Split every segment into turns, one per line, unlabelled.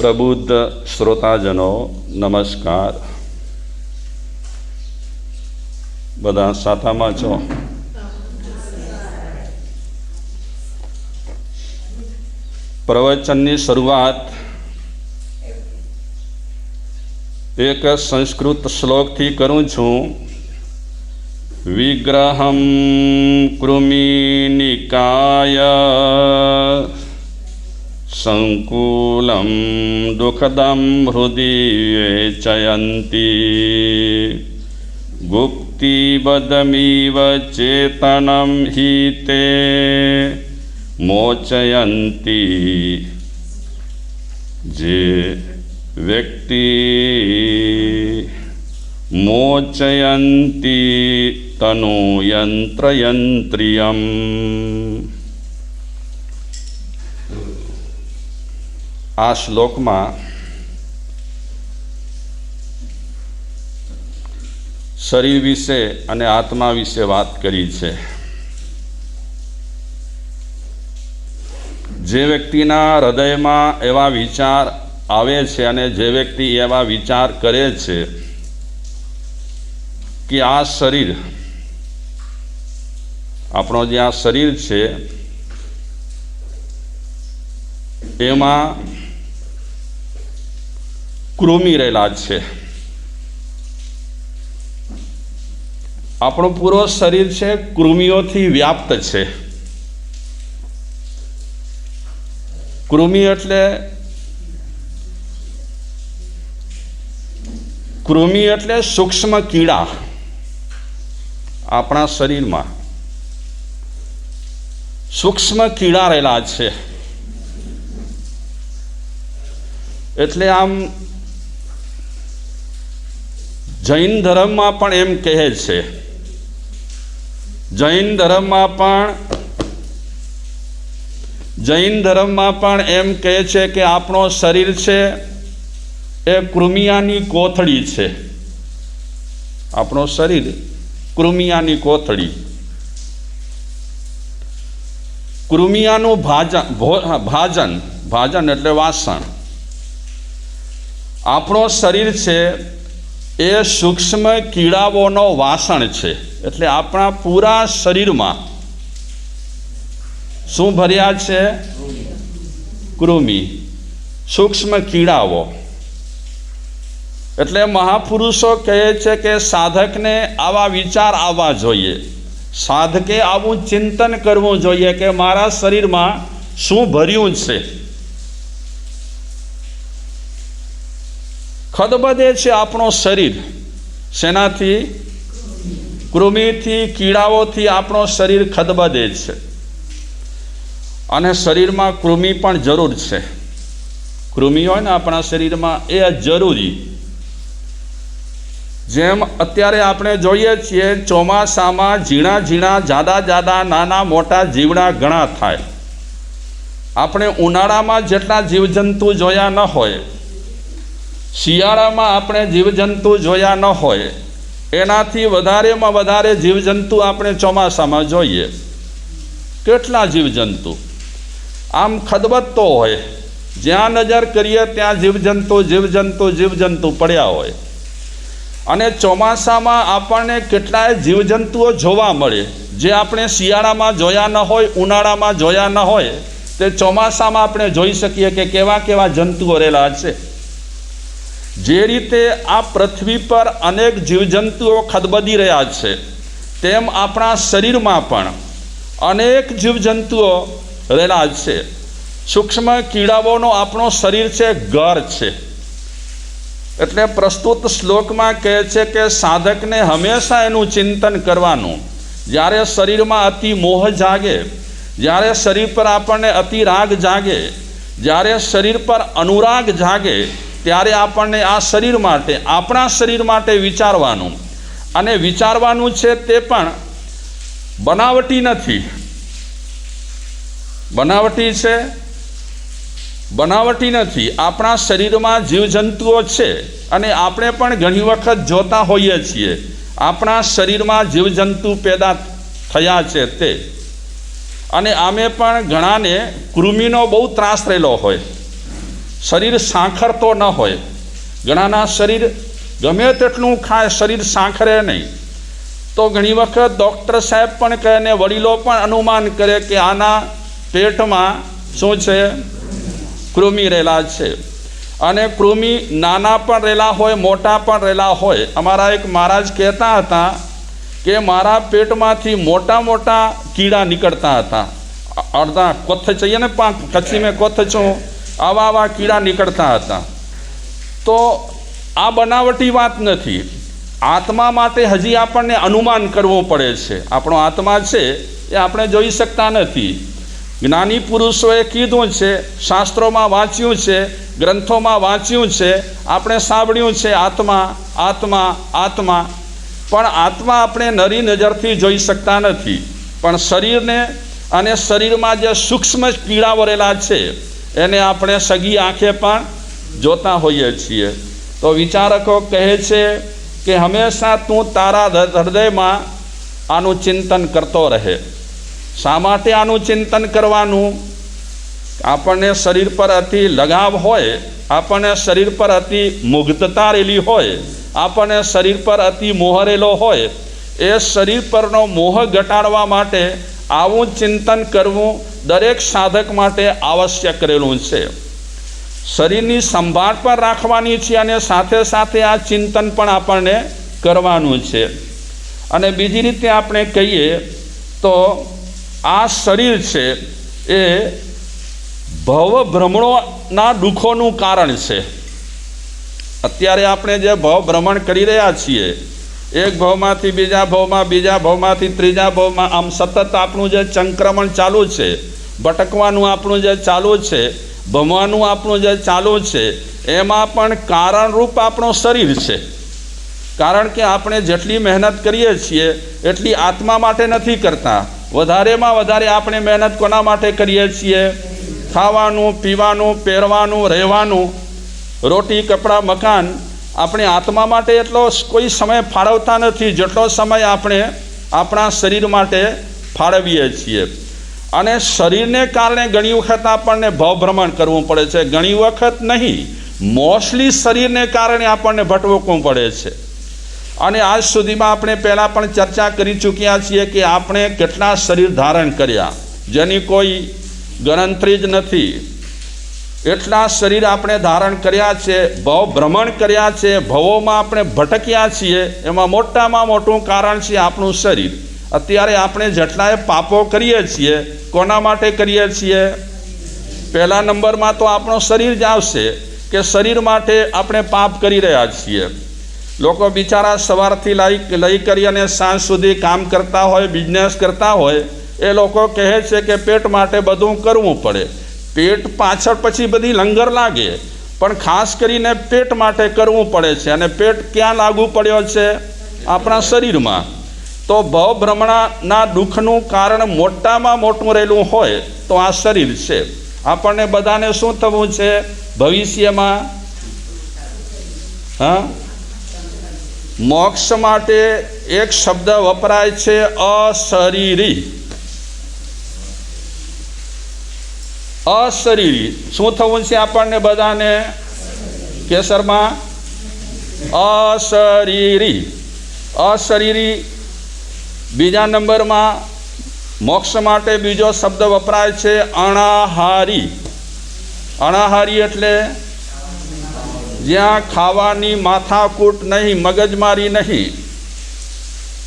પ્રબુદ્ધ શ્રોતાજનો નમસ્કાર બધા સાથામાં છો પ્રવચનની શરૂઆત એક સંસ્કૃત શ્લોકથી કરું છું વિગ્રહમ કૃમિનિકાય સંકુલમ દુઃખદમ હૃદિ વેચયંતી ગુપ્તિબદમિવ ચેતનમ હિ તે મોચયંતી જે વ્યક્તિ મોચયંતી તનુ યંત્રયંત્રિયમ આ શ્લોકમાં શરીર વિશે અને આત્મા વિશે વાત કરી છે. જે વ્યક્તિના હૃદયમાં એવા વિચાર આવે છે અને જે વ્યક્તિ એવા વિચાર કરે છે કે આ શરીર, આપણો જે આ શરીર છે, એમાં કૃમિ રહેલા છે. આપણું પૂરો શરીર છે કૃમિઓથી વ્યાપ્ત છે. કૃમિ એટલે કૃમિ એટલે સૂક્ષ્મ કીડા આપણા શરીરમાં. સૂક્ષ્મ કીડા રહેલા છે. એટલે આમ જૈન ધર્મમાં પણ એમ કહે છે. જૈન ધર્મમાં પણ, જૈન ધર્મમાં પણ એમ કહે છે કે આપણો શરીર છે એ કૃમિયાની કોથળી છે. આપણો શરીર કૃમિયાની કોથળી. કૃમિયાનું ભાજન ભાજન ભાજન એટલે વાસણ. આપણો શરીર છે એ સૂક્ષ્મ કીડાઓનો વાસણ છે. એટલે આપણા પૂરા શરીરમાં શું ભર્યા છે? કૃમિ. સૂક્ષ્મ કીડાઓ. એટલે મહાપુરુષો કહે છે કે સાધકને આવા વિચાર આવવા જોઈએ. સાધકે આવું ચિંતન કરવું જોઈએ કે મારા શરીરમાં શું ભર્યું છે? ખદબદે છે આપણો શરીર. શેનાથી? કૃમિથી, કીડાઓથી આપણો શરીર ખદબદે છે. અને શરીરમાં કૃમિ પણ જરૂર છે. કૃમિ હોય ને આપણા શરીરમાં એ જરૂરી. જેમ અત્યારે આપણે જોઈએ છીએ, ચોમાસામાં ઝીણા ઝીણા, જાડા જાડા, નાના મોટા જીવડા ઘણા થાય. આપણે ઉનાળામાં જેટલા જીવજંતુ જોયા ન હોય શિયાળામાં આપણે જીવજંતુ જોયા ન હોય, એનાથી વધારેમાં વધારે જીવજંતુ આપણે ચોમાસામાં જોઈએ. કેટલા જીવજંતુ? આમ ખદબત્તો હોય, જ્યાં નજર કરીએ ત્યાં જીવજંતુ જીવજંતુ જીવજંતુ પડ્યા હોય. અને ચોમાસામાં આપણને કેટલાય જીવજંતુઓ જોવા મળે, જે આપણે શિયાળામાં જોયા ન હોય, ઉનાળામાં જોયા ન હોય, તે ચોમાસામાં આપણે જોઈ શકીએ કે કેવા કેવા જંતુઓ રહેલા છે. જે રીતે આ પૃથ્વી પર અનેક જીવજંતુઓ ખદબદી રહ્યા છે, તેમ આપણા શરીરમાં પણ અનેક જીવજંતુઓ રહેલા છે. સૂક્ષ્મ કીડાઓનો આપણો શરીર છે ઘર છે. એટલે પ્રસ્તુત શ્લોકમાં કહે છે કે સાધકને હંમેશા એનું ચિંતન કરવાનું. જ્યારે શરીરમાં અતિ મોહ જાગે, જ્યારે શરીર પર આપણને અતિ રાગ જાગે, જ્યારે શરીર પર અનુરાગ જાગે ત્યારે આપણને આ શરીર માટે, આપણા શરીર માટે વિચારવાનું. અને વિચારવાનું છે તે પણ બનાવટી નથી. બનાવટી છે? બનાવટી નથી. આપણા શરીરમાં જીવજંતુઓ છે અને આપણે પણ ઘણી વખત જોતા હોઈએ છીએ. આપણા શરીરમાં જીવજંતુ પેદા થયા છે તે. અને આમે પણ ઘણાને કૃમિનો બહુ ત્રાસ રહેલો હોય. શરીર સાંખર તો ન હોય. ઘણાના શરીર ગમે તેટલું ખાય, શરીર સાંખરે નહીં. તો ઘણી વખત ડૉક્ટર સાહેબ પણ કહે ને વડીલો પણ અનુમાન કરે કે આના પેટમાં શું છે? કૃમિ રહેલા છે. અને કૃમિ નાના પણ રહેલા હોય, મોટા પણ રહેલા હોય. અમારા એક મહારાજ કહેતા હતા કે મારા પેટમાંથી મોટા મોટા કીડા નીકળતા હતા. અડધા કોથ જઈએ ને પાંખ કચ્છી મેં કોથ છું. આવા આવા કીડા નીકળતા હતા. તો આ બનાવટી વાત નથી. આત્મા માટે હજી આપણને અનુમાન કરવું પડે છે. આપણો આત્મા છે એ આપણે જોઈ શકતા નથી. જ્ઞાની પુરુષોએ કીધું છે, શાસ્ત્રોમાં વાંચ્યું છે, ગ્રંથોમાં વાંચ્યું છે, આપણે સાંભળ્યું છે, આત્મા આત્મા આત્મા. પણ આત્મા આપણે નરી નજરથી જોઈ શકતા નથી. પણ શરીરને અને શરીરમાં જે સૂક્ષ્મ કીડા વરેલા છે એને આપણે સગી આંખે પણ જોતા હોઈએ છીએ. તો વિચારકો કહે છે કે હંમેશા તું તારા હૃદયમાં આનું ચિંતન કરતો રહે. શા માટે આનું ચિંતન કરવાનું? આપણને શરીર પર અતિ લગાવ હોય, આપણને શરીર પર અતિ મુગ્ધતા રહેલી હોય, આપણને શરીર પર અતિ મોહ રહેલો હોય, એ શરીર પરનો મોહ ઘટાડવા માટે આવું ચિંતન કરવું દરેક સાધક માટે આવશ્યક રહેલું છે. શરીરની સંભાળ પણ રાખવાની છે અને સાથે સાથે આ ચિંતન પણ આપણને કરવાનું છે. અને બીજી રીતે આપણે કહીએ તો આ શરીર છે એ ભવ ભ્રમણોના દુઃખોનું કારણ છે. અત્યારે આપણે જે ભવ ભ્રમણ કરી રહ્યા છીએ એક ભાવમાંથી બીજા ભવમાં, બીજા ભાવમાંથી ત્રીજા ભવમાં. આમ સતત આપણું જે સંક્રમણ ચાલુ છે, ભટકવાનું આપણું જે ચાલુ છે, ભમવાનું આપણું જે ચાલુ છે, એમાં પણ કારણરૂપ આપણું શરીર છે. કારણ કે આપણે જેટલી મહેનત કરીએ છીએ, એટલી આત્મા માટે નથી કરતા. વધારેમાં વધારે આપણે મહેનત કોના માટે કરીએ છીએ? ખાવાનું, પીવાનું, પહેરવાનું, રહેવાનું. રોટી, કપડાં, મકાન આપણે આત્મા માટે એટલો કોઈ સમય ફાળવતા નથી. જેટલો સમય આપણે આપણા શરીર માટે ફાળવીએ છીએ. અને શરીરને કારણે ઘણી વખત આપણને ભવભ્રમણ કરવું પડે છે. ઘણી વખત નહીં. મોસ્ટલી શરીરને કારણે આપણને ભટવકવું પડે છે. અને આજ સુધીમાં આપણે પહેલાં પણ ચર્ચા કરી ચૂક્યા છીએ કે આપણે કેટલા શરીર ધારણ કર્યા. જેની કોઈ ગણતરી જ નથી. એટલા શરીર આપણે ધારણ કર્યા છે, ભવ ભ્રમણ કર્યા છે, ભવોમાં આપણે ભટક્યા છીએ, એમાં મોટામાં મોટું કારણ છે આપણું શરીર. અત્યારે આપણે જેટલાય પાપો કરીએ છીએ, કોના માટે કરીએ છીએ? પહેલા નંબરમાં તો આપણું શરીર જ આવશે કે શરીર માટે આપણે પાપ કરી રહ્યા છીએ. લોકો બિચારા સવારથી લઈ લઈ કરી અને સાંજ સુધી કામ કરતા હોય બિઝનેસ કરતા હોય, એ લોકો કહે છે કે પેટ માટે બધું કરવું પડે. પેટ પાછળ પછી બધી લંગર લાગે. પણ ખાસ કરીને પેટ માટે કરવું પડે છે. અને પેટ ક્યાં લાગુ પડ્યો છે? આપણા શરીરમાં. તો ભવભ્રમણાના દુઃખનું કારણ મોટામાં મોટું રહેલું હોય તો આ શરીર છે. આપણને બધાને શું થવું છે? ભવિષ્યમાં, હા? મોક્ષ માટે એક શબ્દ વપરાય છે અશરીરી. અશરીરી. શું થવું છે આપણને બધાને? કેસરમાં? અશરીરી. અશરીરી બીજા નંબરમાં મોક્ષ માટે બીજો શબ્દ વપરાય છે અણાહારી. અણાહારી એટલે જ્યાં ખાવાની માથાકૂટ નહીં, મગજમારી નહીં.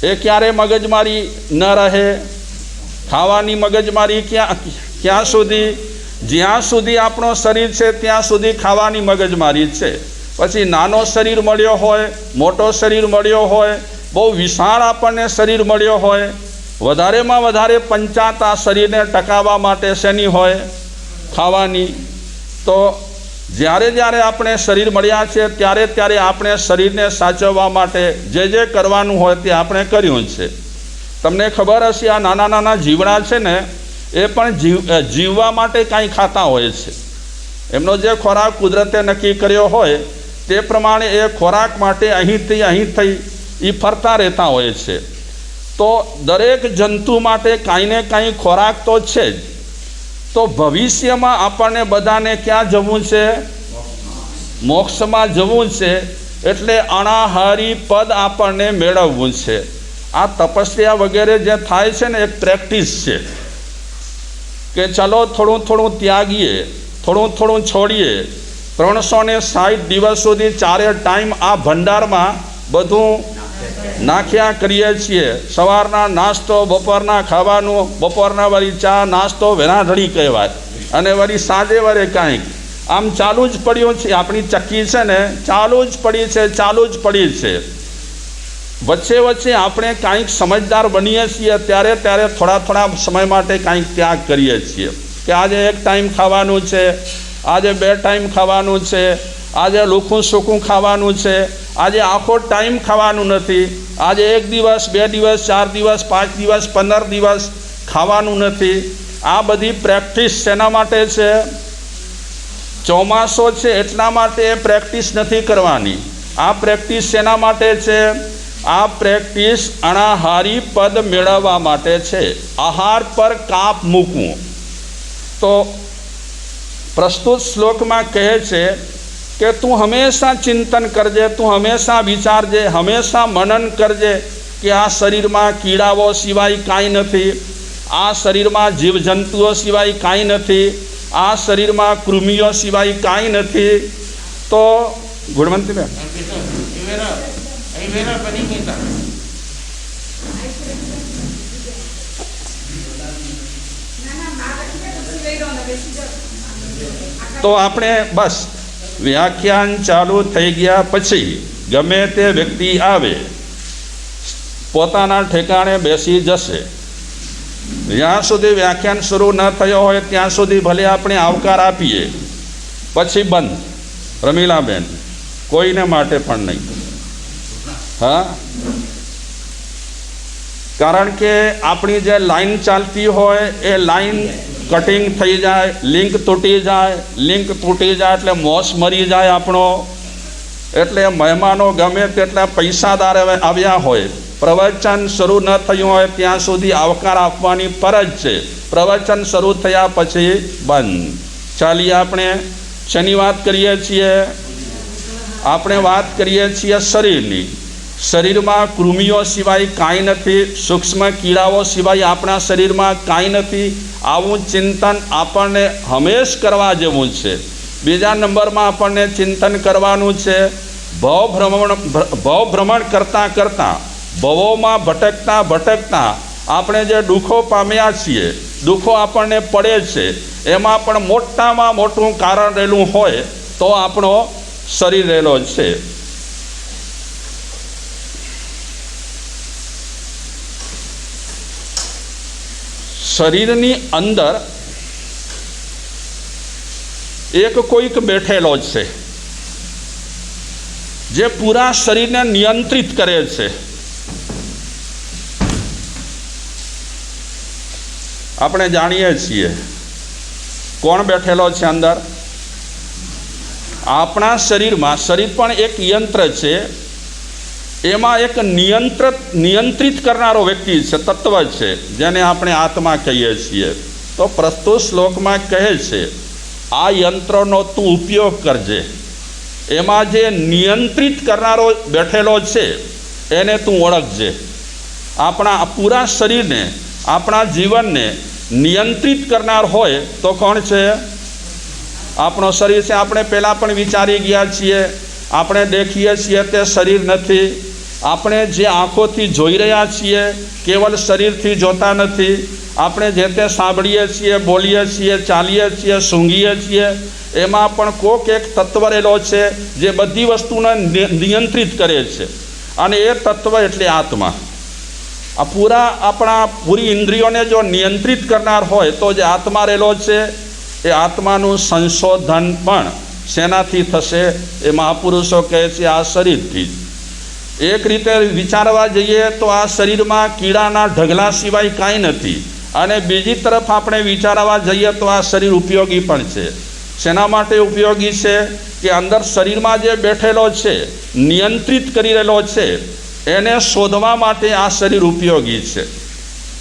એ ક્યારે મગજમારી ન રહે? ખાવાની મગજમારી ક્યાં ક્યાં સુધી? જ્યાં સુધી આપણો શરીર છે, ત્યાં સુધી ખાવાની મગજમારી છે. પછી નાનો શરીર મળ્યો હોય, મોટો શરીર મળ્યો હોય, બહુ વિશાળ આપણને શરીર મળ્યો હોય, વધારેમાં વધારે પંચાત આ શરીરને ટકાવવા માટે શેની હોય? ખાવાની. તો જ્યારે જ્યારે આપણે શરીર મળ્યા છે, ત્યારે ત્યારે આપણે શરીરને સાચવવા માટે જે જે કરવાનું હોય તે આપણે કર્યું છે. તમને ખબર હશે, આ નાના નાના જીવડા છે ને એ પણ જીવ જીવવા માટે કાંઈ ખાતા હોય છે. એમનો જે ખોરાક કુદરતે નક્કી કર્યો હોય, તે પ્રમાણે એ ખોરાક માટે અહીંથી અહીંથી એ ફરતા રહેતા હોય છે. તો દરેક જંતુ માટે કાંઈ ને કાંઈ ખોરાક તો છે જ. તો ભવિષ્યમાં આપણને બધાને ક્યાં જવું છે? મોક્ષમાં જવું છે. એટલે અણાહારી પદ આપણને મેળવવું છે. આ તપસ્યા વગેરે જે થાય છે ને એક પ્રેક્ટિસ છે. કે ચલો થોડું થોડું ત્યાગીએ, થોડું થોડું છોડીએ. ત્રણસો ને સાઠ દિવસ સુધી ચારે ટાઈમ આ ભંડારમાં બધું નાખ્યા કરીએ છીએ. સવારના નાસ્તો, બપોરના ખાવાનું, બપોરના વળી ચા, નાસ્તો વેરાઢળી કહેવાય. અને વળી સાંજે વરે કાંઈક. આમ ચાલુ જ પડ્યું છે. આપણી ચક્કી છે ને, ચાલુ જ પડી છે, ચાલુ જ પડી છે. વચ્ચે વચ્ચે આપણે કાંઈક સમજદાર બનીએ છીએ ત્યારે ત્યારે થોડા થોડા સમય માટે કાંઈક ત્યાગ કરીએ છીએ કે આજે એક ટાઈમ ખાવાનું છે, આજે બે ટાઈમ ખાવાનું છે, આજે લૂખું સૂકું ખાવાનું છે, આજે આખો ટાઈમ ખાવાનું નથી, આજે એક દિવસ, બે દિવસ, ચાર દિવસ, પાંચ દિવસ, પંદર દિવસ ખાવાનું નથી. આ બધી પ્રેક્ટિસ શેના માટે છે? ચોમાસો છે એટલા માટે એ પ્રેક્ટિસ નથી કરવાની. આ પ્રેક્ટિસ શેના માટે છે? આ પ્રેક્ટિસ અણાહારી પદ મેળવવા માટે છે. આહાર પર કાપ મૂકવું. તો પ્રસ્તુત શ્લોકમાં કહે છે કે તું હંમેશા ચિંતન કરજે, તું હંમેશા વિચારજે, હંમેશા મનન કરજે કે આ શરીરમાં કીડાઓ સિવાય કાંઈ નથી, આ શરીરમાં જીવજંતુઓ સિવાય કાંઈ નથી, આ શરીરમાં કૃમિઓ સિવાય કાંઈ નથી. તો ગુણવંતીબેન.
Verá, panita.
તો આપણે બસ વ્યાખ્યાન ચાલુ થઈ ગયા પછી ગમે તે વ્યક્તિ આવે પોતાના ઠેકાણે બેસી જશે. જ્યાં સુધી વ્યાખ્યાન શરૂ ન થયો હોય ત્યાં સુધી ભલે આપણે આવકાર આપીએ. પછી બંધ. રમીલાબેન કોઈને માટે પણ નહીં. હા? કારણ કે આપણી જે લાઈન ચાલતી હોય, એ લાઈન કટિંગ થઈ જાય લિંક તૂટી જાય લિંક તૂટી જાય એટલે મોસ મરી જાય આપણો. એટલે મહેમાનો ગમે તેટલા પૈસાદાર આવ્યા હોય, પ્રવચન શરૂ ન થયું હોય ત્યાં સુધી આવકાર આપવાની ફરજ છે. પ્રવચન શરૂ થયા પછી બંધ. ચાલીએ આપણે? શેની વાત કરીએ છીએ? આપણે વાત કરીએ છીએ શરીરની. શરીરમાં કૃમિઓ સિવાય કાંઈ નથી, સૂક્ષ્મ કીડાઓ સિવાય આપણા શરીરમાં કાંઈ નથી, આવું ચિંતન આપણને હંમેશ કરવા જેવું છે. બીજા નંબરમાં આપણને ચિંતન કરવાનું છે ભવભ્રમણ ભવભ્રમણ કરતાં કરતાં, ભવોમાં ભટકતા ભટકતા આપણે જે દુઃખો પામ્યા છીએ, દુઃખો આપણને પડે છે, એમાં પણ મોટામાં મોટું કારણ રહેલું હોય તો આપણો શરીર રહેલો છે. શરીરની અંદર એક કોઈક બેઠેલો છે. જે પૂરા શરીરને નિયંત્રિત કરે છે. આપણે જાણીએ છીએ કોણ બેઠેલો છે અંદર? આપણા શરીરમાં શરીર પણ એક યંત્ર છે એમાં એક નિયંત્રિત નિયંત્રિત કરનારો વ્યક્તિ છે, તત્વ છે, જેને આપણે આત્મા કહીએ છીએ. તો પ્રસ્તુત શ્લોકમાં કહે છે, આ યંત્રનો તું ઉપયોગ કરજે. એમાં જે નિયંત્રિત કરનારો બેઠેલો છે, એને તું ઓળખજે. આપણા પૂરા શરીરને, આપણા જીવનને નિયંત્રિત કરનાર હોય તો કોણ છે? આપણો શરીર છે, આપણે પહેલાં પણ વિચારી ગયા છીએ. આપણે દેખીએ છીએ તે શરીર નથી. આપણે જે આંખોથી જોઈ રહ્યા છીએ, કેવલ શરીરથી જોતા નથી. આપણે જે તે સાંભળીએ છીએ, બોલીએ છીએ, ચાલીએ છીએ, સૂંઘીએ છીએ, એમાં પણ કોક એક તત્વ રહેલો છે, જે બધી વસ્તુને નિયંત્રિત કરે છે. અને એ તત્વ એટલે આત્મા. આ પૂરા આપણા પૂરી ઇન્દ્રિયોને જો નિયંત્રિત કરનાર હોય, તો જે આત્મા રહેલો છે, એ આત્માનું સંશોધન પણ શેનાથી થશે, એ મહાપુરુષો કહે છે, આ શરીરથી જ. એક રીતે વિચારવા જઈએ તો આ શરીરમાં કીડાના ઢગલા સિવાય કાંઈ નથી. અને બીજી તરફ આપણે વિચારવા જઈએ તો આ શરીર ઉપયોગી પણ છે. શેના માટે ઉપયોગી છે? કે અંદર શરીરમાં જે બેઠેલો છે, નિયંત્રિત કરી રહેલો છે, એને શોધવા માટે આ શરીર ઉપયોગી છે.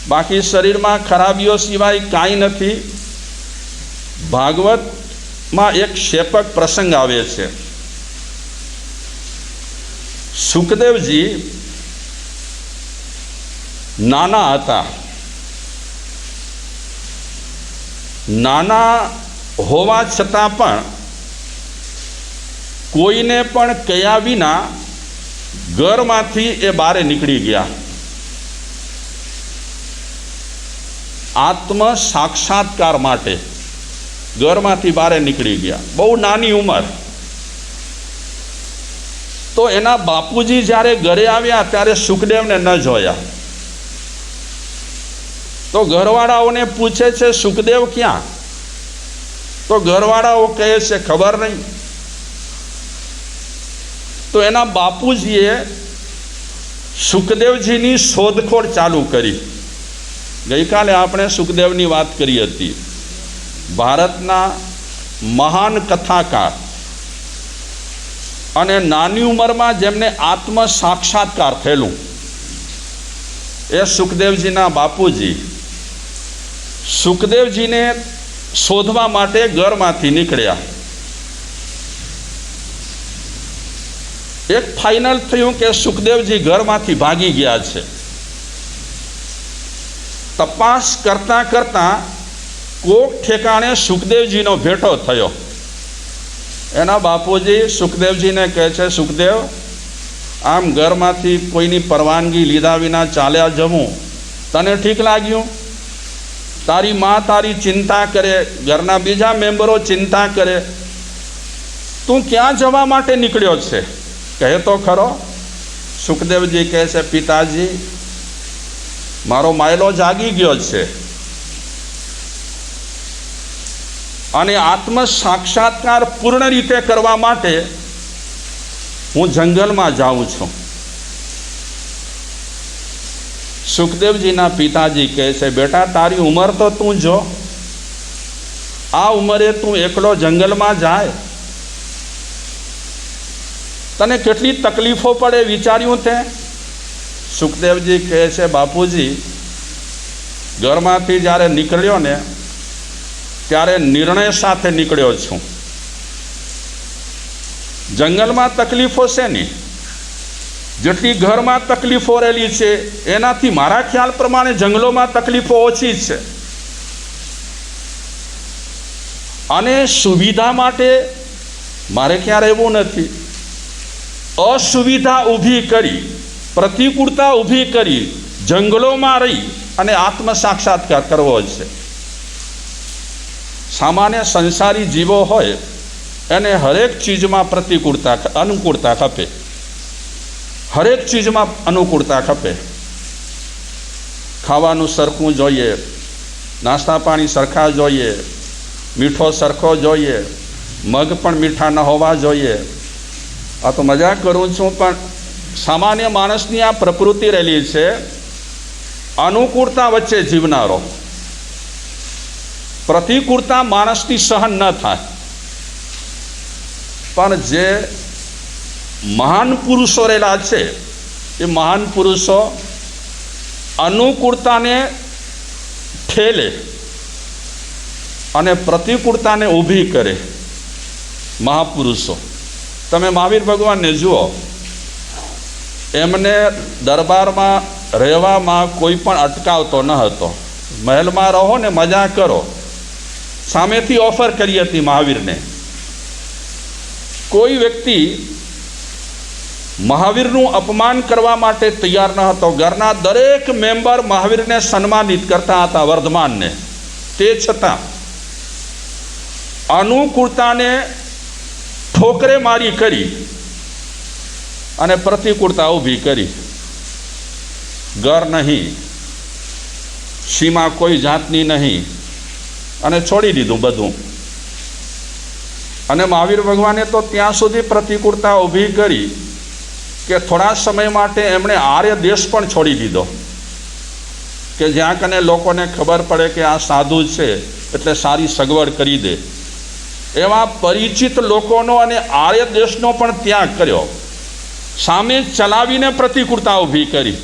બાકી શરીરમાં ખરાબીઓ સિવાય કાંઈ નથી. ભાગવતમાં એક શેપક પ્રસંગ આવે છે. સુખદેવજી નાના હતા. નાના હોવા છતાં પણ કોઈને પણ કયા વિના ઘરમાંથી એ બારે નીકળી ગયા. આત્મ સાક્ષાત્કાર માટે ઘરમાંથી બારે નીકળી ગયા. બહુ નાની ઉંમર. તો એના બાપુજી જ્યારે ઘરે આવ્યા ત્યારે સુખદેવને ન જોયા. તો ઘરવાળાઓને પૂછે છે, સુખદેવ ક્યાં? તો ઘરવાળાઓ કહે છે, ખબર નહીં. તો એના બાપુજીએ સુખદેવજીની શોધખોળ ચાલુ કરી. ગઈકાલે આપણે સુખદેવની વાત કરી હતી. ભારતના મહાન કથાકાર અને નાની ઉંમરમાં જેમને આત્મ સાક્ષાત્કાર થયેલું. એ સુખદેવજીના બાપુજી. સુખદેવજીને શોધવા માટે ઘરમાંથી નીકળ્યા. એક ફાઇનલ થયું કે સુખદેવજી ઘરમાંથી ભાગી ગયા છે. તપાસ કરતાં કરતાં કોક ઠેકાણે સુખદેવજીનો ભેટો થયો. એના બાપુજી સુખદેવજીને કહે છે, સુખદેવ, આમ ઘરમાંથી કોઈની પરવાનગી લીધા વિના ચાલ્યા જવું તને ઠીક લાગ્યું? તારી માં તારી ચિંતા કરે, ઘરના બીજા મેમ્બરો ચિંતા કરે. તું ક્યાં જવા માટે નીકળ્યો છે? કહે તો ખરો. સુખદેવજી કહે છે, પિતાજી, મારો માયલો જાગી ગયો છે. અને આત્મ સાક્ષાત્કાર પૂર્ણ રીતે કરવા માટે હું જંગલમાં જાઉં છું. સુખદેવજીના પિતાજી કહે છે, બેટા, તારી ઉંમર તો તું જો. આ ઉંમરે તું એકલો જંગલમાં જાય. તને કેટલી તકલીફો પડે વિચાર્યું તે? સુખદેવજી કહે છે, બાપુજી, ઘરમાંથી જ્યારે નીકળ્યો ને ત્યારે નિર્ણય સાથે નીકળ્યો છું. જંગલમાં તકલીફો છે નહીં જેટલી ઘરમાં તકલીફો રહેલી છે, એનાથી મારા ખ્યાલ પ્રમાણે જંગલોમાં તકલીફો ઓછી છે. અને સુવિધા માટે મારે ક્યાં રહેવું નથી. અસુવિધા ઊભી કરી, પ્રતિકૂળતા ઊભી કરી, જંગલોમાં રહી અને આત્મ સાક્ષાત્કાર કરવો છે. સામાન્ય સંસારી જીવો હોય, એને હરેક ચીજમાં પ્રતિકૂળતા અનુકૂળતા ખપે. હરેક ચીજમાં અનુકૂળતા ખપે. ખાવાનું સરખું જોઈએ, નાસ્તા પાણી સરખા જોઈએ, મીઠો સરખો જોઈએ, મગ પણ મીઠા ન હોવા જોઈએ. આ તો મજાક કરું છું, પણ સામાન્ય માણસની આ પ્રકૃતિ રહેલી છે, અનુકૂળતા વચ્ચે જીવનારો. પ્રતિકૂળતા માણસની સહન ન થાય. પણ જે મહાન પુરુષો રહેલા છે, એ મહાન પુરુષો અનુકૂળતાને ઠેલે અને પ્રતિકૂળતાને ઊભી કરે મહાપુરુષો. તમે મહાવીર ભગવાનને જુઓ, એમને દરબારમાં રહેવામાં કોઈ પણ અટકાવતો ન હતો. મહેલમાં રહો ને મજા કરો. સામેથી ઓફર કરી હતી મહાવીરને. કોઈ વ્યક્તિ મહાવીરનું અપમાન કરવા માટે તૈયાર ન હતો. ઘરના દરેક મેમ્બર મહાવીરને સન્માનિત કરતા હતા વર્ધમાનને. તે છતાં અનુકૂળતાને ઠોકરે મારી કરી અને પ્રતિકૂળતા ઊભી કરી. ઘર નહીં, સીમા કોઈ જાતની નહીં. અને છોડી દીધું બધું. અને મહાવીર ભગવાને તો ત્યાં સુધી પ્રતિકૂળતા ઊભી કરી કે થોડા સમય માટે એમણે આર્ય દેશ પણ છોડી દીધો. કે જ્યાં કને લોકોને ખબર પડે કે આ સાધુ છે, એટલે સારી સગવડ કરી દે. એવા પરિચિત લોકોનો અને આર્ય દેશનો પણ ત્યાગ કર્યો. સામે ચલાવીને પ્રતિકૂળતા ઊભી કરી.